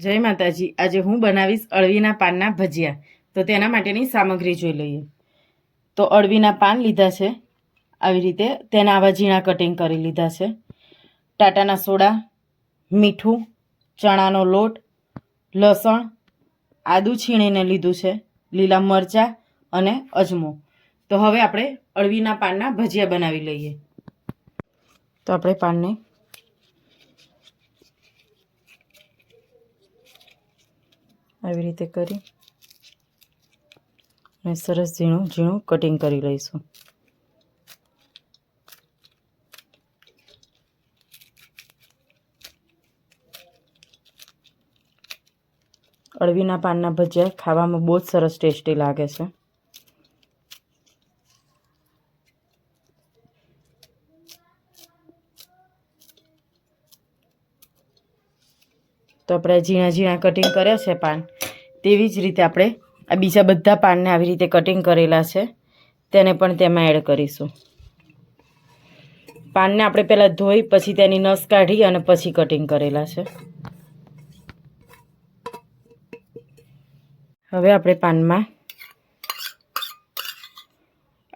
જય માતાજી. આજે હું બનાવીશ અળવીના પાનના ભજીયા. તો તેના માટેની સામગ્રી જોઈ લઈએ. તો અળવીના પાન લીધા છે. આવી રીતે તેના આવા ઝીણા કટિંગ કરી લીધા છે. ટાટાના સોડા, મીઠું, ચણાનો લોટ, લસણ, આદું છીણીને લીધું છે, લીલા મરચાં અને અજમો. તો હવે આપણે અળવીના પાનના ભજીયા બનાવી લઈએ. તો આપણે પાનને આવી રીતે કરી. અને સરસ ઝીણું ઝીણું કટિંગ કરી લઈશું. અળવીના પાનના ભજીયા ખાવામાં બહુ જ સરસ ટેસ્ટી લાગે છે. તો આપણે ઝીણા ઝીણા કટિંગ કર્યા છે પાન. તેવી જ રીતે આપણે આ બીજા બધા પાનને આવી રીતે કટિંગ કરેલા છે. તેને પણ તેમાં એડ કરીશું. પાનને આપણે પહેલાં ધોઈ, પછી તેની નસ કાઢી અને પછી કટિંગ કરેલા છે. હવે આપણે પાનમાં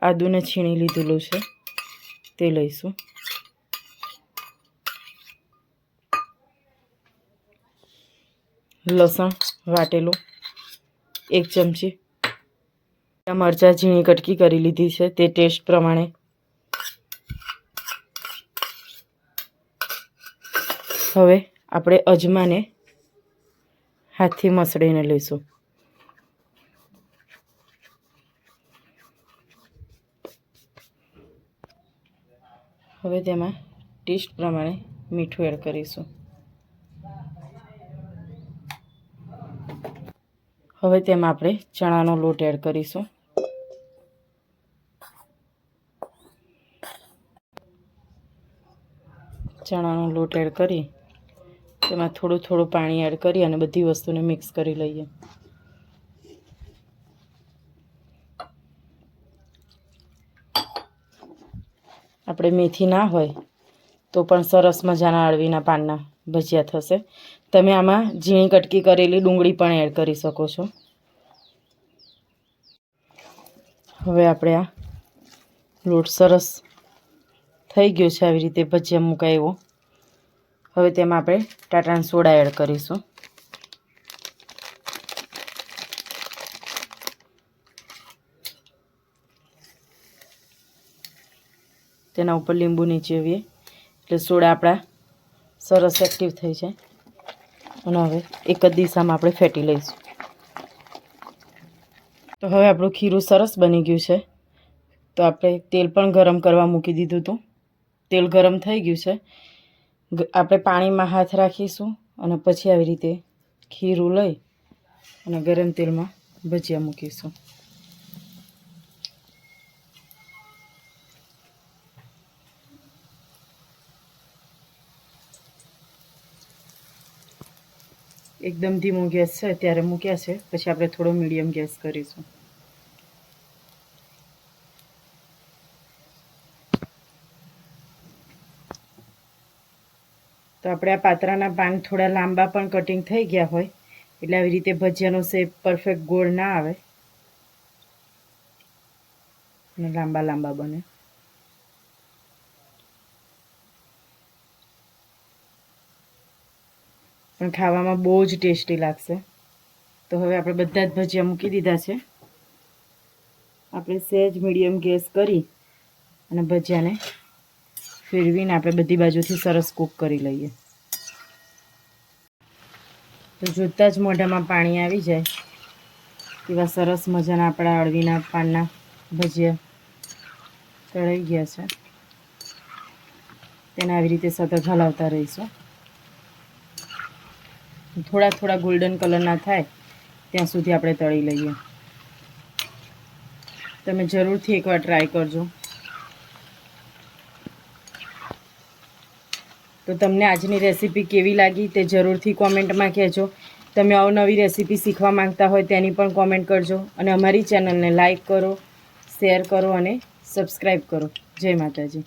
આદુને છીણી લીધેલું છે. તે લઈશું. લસણ વાટેલું, એક ચમચી મરચાં, ઝીણી કટકી કરી લીધી છે તે ટેસ્ટ પ્રમાણે. હવે આપણે અજમાને હાથથી મસળીને લઈશું. હવે તેમાં ટેસ્ટ પ્રમાણે મીઠું એડ કરીશું. હવે તેમાં આપણે ચણાનો લોટ એડ કરીશું. ચણાનો લોટ એડ કરી, તેમાં થોડું થોડું પાણી એડ કરી અને બધી વસ્તુને મિક્સ કરી લઈએ. આપણે મેથી ના હોય તો પણ સરસ મજાના અળવીના પાનના ભજીયા થશે. તમે આમાં ઝીણી કટકી કરેલી ડુંગળી પણ એડ કરી શકો છો. હવે આપણે આ લોટ સરસ થઈ ગયો છે આવી રીતે ભજીયા મુકાય. હવે તેમાં આપણે ટાટાના સોડા એડ કરીશું. તેના ઉપર લીંબુ નીચેવીએ. એટલે સોડા આપણા સરસ એક્ટિવ થઈ જાય. અને હવે એક જ દિશામાં આપણે ફેટી લઈશું. તો હવે આપણું ખીરું સરસ બની ગયું છે. તો આપણે તેલ પણ ગરમ કરવા મૂકી દીધું હતું. તેલ ગરમ થઈ ગયું છે. આપણે પાણીમાં હાથ રાખીશું અને પછી આવી રીતે ખીરું લઈ અને ગરમ તેલમાં ભજીયા મૂકીશું. એકદમ ધીમો ગેસ છે ત્યારે મૂક્યા છે. પછી આપણે થોડો મીડિયમ ગેસ કરીશું. તો આપણે આ પાત્રાના પાન થોડા લાંબા પણ કટિંગ થઈ ગયા હોય, એટલે આવી રીતે ભજીયાનો શેપ પરફેક્ટ ગોળ ના આવે. લાંબા લાંબા બને. પણ ખાવામાં બહુ જ ટેસ્ટી લાગશે. તો હવે આપણે બધા જ ભજીયા મૂકી દીધા છે. આપણે સહેજ મીડિયમ ગેસ કરી અને ભજીયાને ફેરવીને આપણે બધી બાજુથી સરસ કૂક કરી લઈએ. તો જોતાં જ મોઢામાં પાણી આવી જાય એવા સરસ મજાના આપણા અળવીના પાનના ભજીયા તળાઈ ગયા છે. તેને આવી રીતે સતત હલાવતા રહીશું. થોડા થોડા ગોલ્ડન કલરના થાય, ત્યાં સુધી આપણે તળી લઈએ. તમે જરૂરથી એકવાર ટ્રાય કરજો. તો તમને આજની રેસીપી કેવી લાગી તે જરૂરથી કોમેન્ટમાં કહેજો. તમે અવનવી રેસીપી શીખવા માંગતા હોય તેની પણ કોમેન્ટ કરજો. અને અમારી ચેનલને લાઈક કરો શેર કરો અને સબસ્ક્રાઈબ કરો. જય માતાજી.